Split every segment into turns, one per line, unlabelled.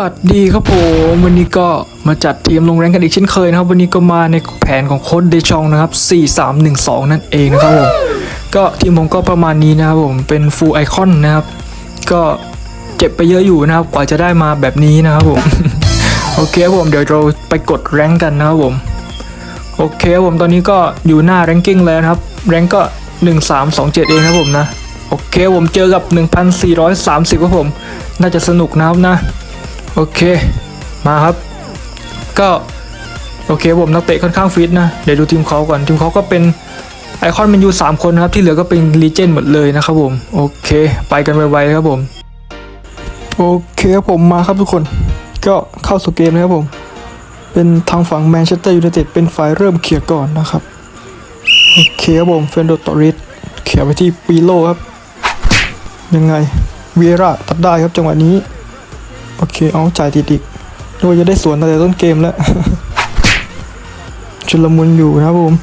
วัสดีครับผมวันนี้ก็มาจัดทีมลงแรงกันอีกเช่นเคยนะครับ วันนี้ก็มาในแผนของโค้ดเดชองนะครับ 4312 นั่นเองนะครับผมก็ทีมผมก็ประมาณนี้นะครับผมเป็นฟูลไอคอนนะครับ ก็เจ็บไปเยอะอยู่นะครับ กว่าจะได้มาแบบนี้นะครับผม โอเคครับผมเดี๋ยวเราไปกดแรงกันนะครับผม โอเคครับผมตอนนี้ก็อยู่หน้าแรงกิ้งแล้วนะครับ แรงก็ 1327 เองครับผมนะ โอเคผมเจอกับ 1,430ครับผม น่าจะสนุกนะครับนะ โอเค มาครับ ก็โอเคผมนักเตะค่อนข้างฟิตนะ เดี๋ยวดูทีมเขาก่อนทีมเขาก็เป็นไอคอนมันอยู่3คนนะครับ ที่เหลือก็เป็นลีเจนด์หมดเลยนะครับผม โอเค ไปกันไวๆครับผม โอเคครับผมมาครับทุกคน ก็เข้าสู่เกมนะครับผม เป็นทางฝั่งแมนเชสเตอร์ยูไนเต็ดเป็นฝ่ายเริ่มเคลียร์ก่อนนะครับโอเคครับผมเฟนโดตอริสเขี่ยไปที่ปีโลครับ ยังไงเวียร่าตัดได้ครับจังหวะนี้ โอเค เอาจ่ายติดอีกโดยจะได้สวนตั้งแต่ต้นเกมแล้ว ชุลมุนอยู่นะครับผม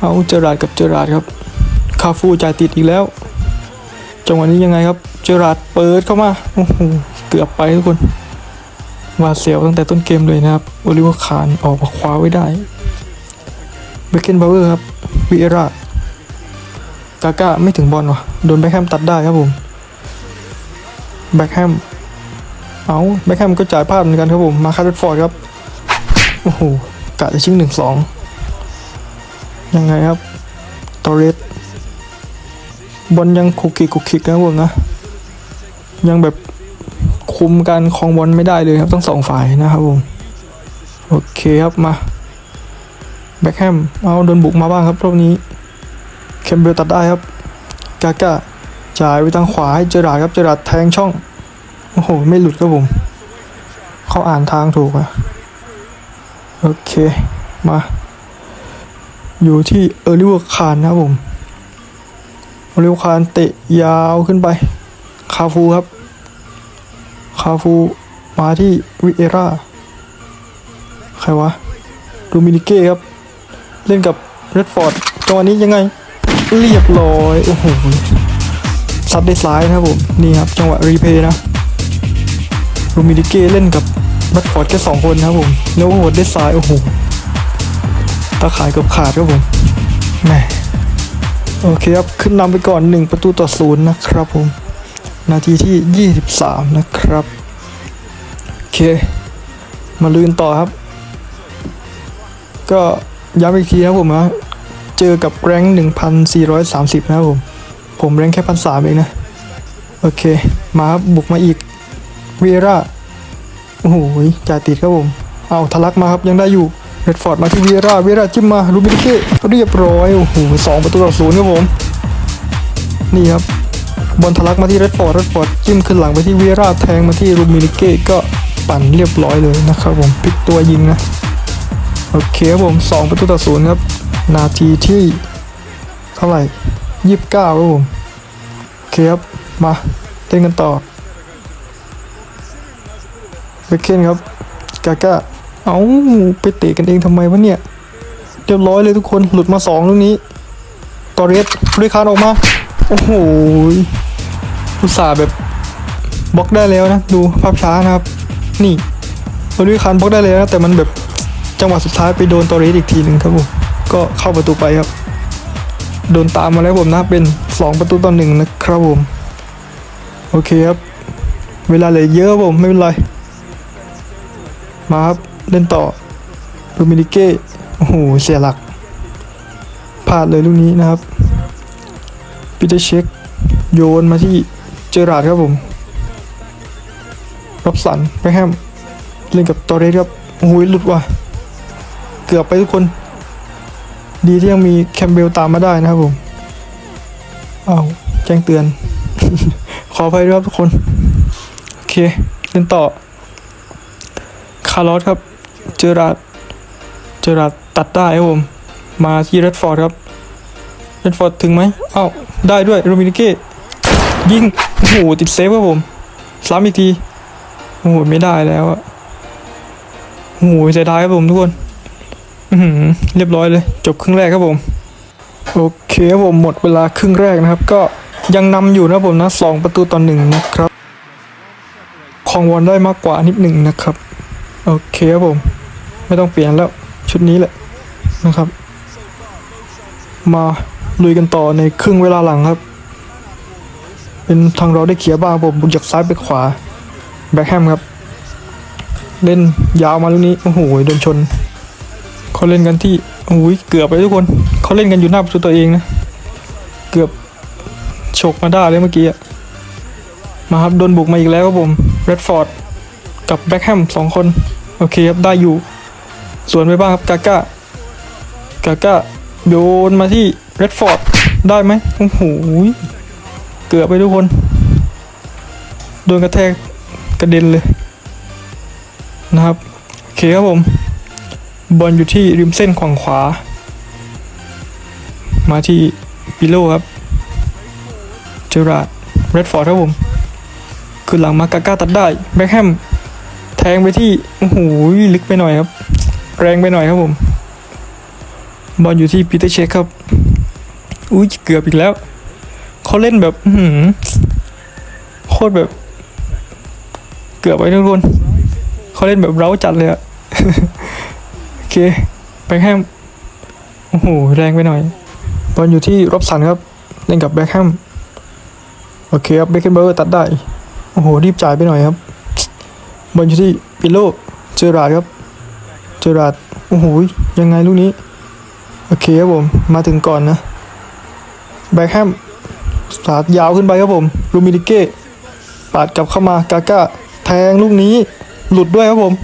เอาเจอราร์ดกับเจอราร์ดครับ คาฟูจ่ายติดอีกแล้ว จังหวะนี้ยังไงครับ เจอราร์ดเปิดเข้ามาโอ้โหเกือบไปทุกคนวาเสียวตั้งแต่ต้นเกมเลยนะครับ โอลิเวอร์คานออกมาคว้าไว้ได้ เบคเกนบาวเวอร์ครับวีเอรากาก้าไม่ถึงบอลว่ะ โดนแบ็คแฮมตัดได้ครับผม แบ็คแฮม เอาแบ็คแฮมก็จ่ายพลาดเหมือนกันครับผมมาคาร์ดฟอร์ดครับโอ้โหกะจะชิงหนึ่งสองยังไงครับตอเรสบอลยังคุกคิกคุกคิกนะผมนะ ยังแบบคุมการครองบอลไม่ได้เลยครับทั้งสองฝ่ายนะครับผมโอเคครับมาแบ็คแฮมเอาโดนบุกมาบ้างครับรอบนี้เคมเบลตัดได้ครับกาก้าจ่ายไปทางขวาให้เจอราดครับเจอราดแทงช่อง โอ้โห ไม่หลุดครับผม เขาอ่านทางถูกอะโอเค มา อยู่ที่เออริเวอร์คานนะครับผมเออริเวอร์คานเตะยาวขึ้นไป คาฟูครับ คาฟูมาที่วิเอร่า ใครวะ ดูมินิเก้ครับ เล่นกับเรดฟอร์ดจังหวะนี้ยังไง เรียบร้อย โอ้โหซัดได้ซ้ายนะครับผม นี่ครับ จังหวะรีเพย์นะ ดูมินิเก้เล่นกับเรดฟอร์ดแค่สองคนนะครับผมแล้วโหดได้ซ้ายโอ้โหตาขายกือบขาดครับผมแหมโอเคครับ ขึ้นนำไปก่อน 1 ประตูต่อศูนย์นะครับผม นาทีที่ 23 นะครับ โอเค มาลืนต่อครับ ก็ย้ำอีกทีนะครับผมนะเจอกับแรงค์1,430 นะครับผม ผมแรงค์แค่พันสามเองนะ โอเค มาครับบุกมาอีก เวร่าโอ้โหจ่ายติดครับผมเอาทะลักมาครับยังได้อยู่เรดฟอร์ดมาที่เวร่าเวร่าจิ้มมาลูมินิเก้เรียบร้อยโอ้โหสองประตูต่อศูนย์ครับผมนี่ครับบอลทะลักมาที่เรดฟอร์ดเรดฟอร์ดจิ้มขึ้นหลังไปที่เวร่าแทงมาที่ลูมินิเก้ก็ปั่นเรียบร้อยเลยนะครับผมพลิกตัวยิงนะโอเคครับผมสองประตูต่อศูนย์ครับนาทีที่เท่าไหร่ยี่สิบเก้าครับผมโอเคครับมาเล่นกันต่อ เบคเคนครับ กาก้า เอาไปเตะกันเองทำไมวะเนี่ย เรียบร้อยเลยทุกคน หลุดมาสองลูกนี้ ตอเรสฟรีคานออกมา โอ้โหอุตส่าห์แบบบล็อกได้แล้วนะ ดูภาพช้านะครับ นี่ฟรีคานบล็อกได้แล้วนะแต่มันแบบจังหวะสุดท้ายไปโดนตอเรสอีกทีหนึ่งครับผม ก็เข้าประตูไปครับ โดนตามมาแล้วผมนะเป็น 2 ประตูต่อหนึ่งนะครับผม โอเคครับ เวลาเหลือเยอะผมไม่เป็นไร มาครับ เล่นต่อลูมินิเก้โอ้โห เสียหลักพลาดเลยลูกนี้นะครับปีเตอร์เช็คโยนมาที่เจอราร์ดครับผมรับสันแบคแฮมเล่นกับตอเรสครับโอ้โหหลุดว่ะเกือบไปทุกคน ดีที่ยังมีแคมเบลตามมาได้นะครับผมอ้าวแจ้งเตือน ขออภัยด้วยครับทุกคน โอเค เล่นต่อาร์ลอสครับ เจอราดเจอราดตัดได้ครับผม มาที่เรดฟอร์ดครับ เรดฟอร์ดถึงไหมอ้าวได้ด้วยโรมินิเก้ยิงโอ้โหติดเซฟครับผมซ้ำอีกที โอ้โหไม่ได้แล้วอะโอ้โหเสียดายครับผมทุกคนอื้อหือเรียบร้อยเลย จบครึ่งแรกครับผม โอเคครับผมหมดเวลาครึ่งแรกนะครับ ก็ยังนำอยู่นะผมนะสองประตูต่อหนึ่งนะครับคองบอลได้มากกว่านิดหนึ่งนะครับ โอเคครับผม ไม่ต้องเปลี่ยนแล้วชุดนี้แหละนะครับ มาลุยกันต่อในครึ่งเวลาหลังครับ เป็นทางเราได้เขียบ้างผมบุกจากซ้ายไปขวาแบ็คแฮมครับ เล่นยาวมาลูกนี้ โอ้โหโดนชนเขาเล่นกันที่โอ้ยเกือบไปทุกคนเขาเล่นกันอยู่หน้าประตูตัวเองนะ เกือบฉกมาได้เลยเมื่อกี้มาครับโดนบุกมาอีกแล้วครับผมเรดฟอร์ด กับแบ็คแฮมสองคน โอเคครับ ได้อยู่ สวนไปบ้างครับกาก้ากาก้าโยนมาที่เรดฟอร์ดได้ไหมโอ้โหเกือบไปทุกคน โดนกระแทกกระเด็นเลย นะครับ โอเคครับผม บอลอยู่ที่ริมเส้นฝั่งขวา มาที่ปิโลครับ เจอราดเรดฟอร์ดครับผม คือหลังมากาก้าตัดได้ แบ็คแฮม แทงไปที่โอ้โหลึกไปหน่อยครับ แรงไปหน่อยครับผม บอลอยู่ที่ปีเตอร์เชคครับ อุ้ยเกือบอีกแล้วเขาเล่นแบบหือโคตรแบบ เกือบไปทุกคนเขาเล่นแบบเร้าจัดเลยอะโอเคแบ็คแฮมโอ้โหแรงไปหน่อย บอลอยู่ที่ร็อบสันครับ เล่นกับแบ็คแฮมโอเคครับเบคเคนเบอร์ตัดได้ โอ้โห รีบจ่ายไปหน่อยครับ บอลอยู่ที่ปิโลเจอราดครับ เจอราดโอ้โหยังไงลูกนี้ โอเคครับผม มาถึงก่อนนะ แบ็คแฮมสาดยาวขึ้นไปครับผม ลูมิดิเก้ปาดกลับเข้ามากาก้าแทงลูกนี้ หลุดด้วยครับผม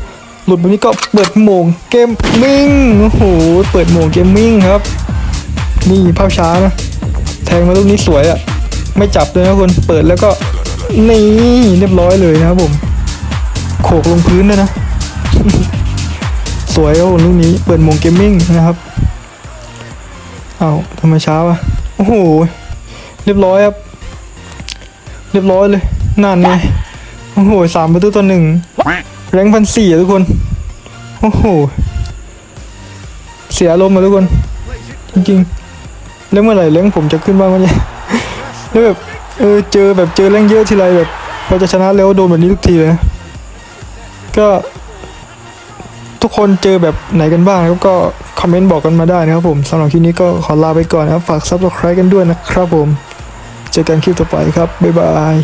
หลุดแบบนี้ก็เปิดโหมงเกมมิ่งโอ้โหเปิดโหมงเกมมิ่งครับ นี่ภาพช้านะ แทงมาลูกนี้สวยอะไม่จับเลยนะคนเปิดแล้วก็นี่เรียบร้อยเลยนะครับผม โขกลงพื้นเลยนะ สวยครับผมลูกนี้เปิดมงเกมมิ่งนะครับเอาทำไมช้าวะโอ้โห เรียบร้อยครับ เรียบร้อยเลยนั่นไงโอ้โหสามประตูต่อหนึ่งแรงพันสี่อะทุกคน โอ้โห เสียอารมณ์มาทุกคน จริงๆ แล้วเมื่อไหร่แรงผมจะขึ้นบ้างวะเนี่ยแล้วแบบเออเจอแบบเจอแรงเยอะทีไรแบบพอจะชนะแล้วโดนแบบนี้ทุกทีเลยนะ ก็ทุกคนเจอแบบไหนกันบ้างแล้วก็คอมเมนต์บอกกันมาได้นะครับผมสำหรับคลิปนี้ก็ขอลาไปก่อนนะครับ ฝากซับสไครต์กันด้วยนะครับผม เจอกันคลิปต่อไปครับ บ๊ายบาย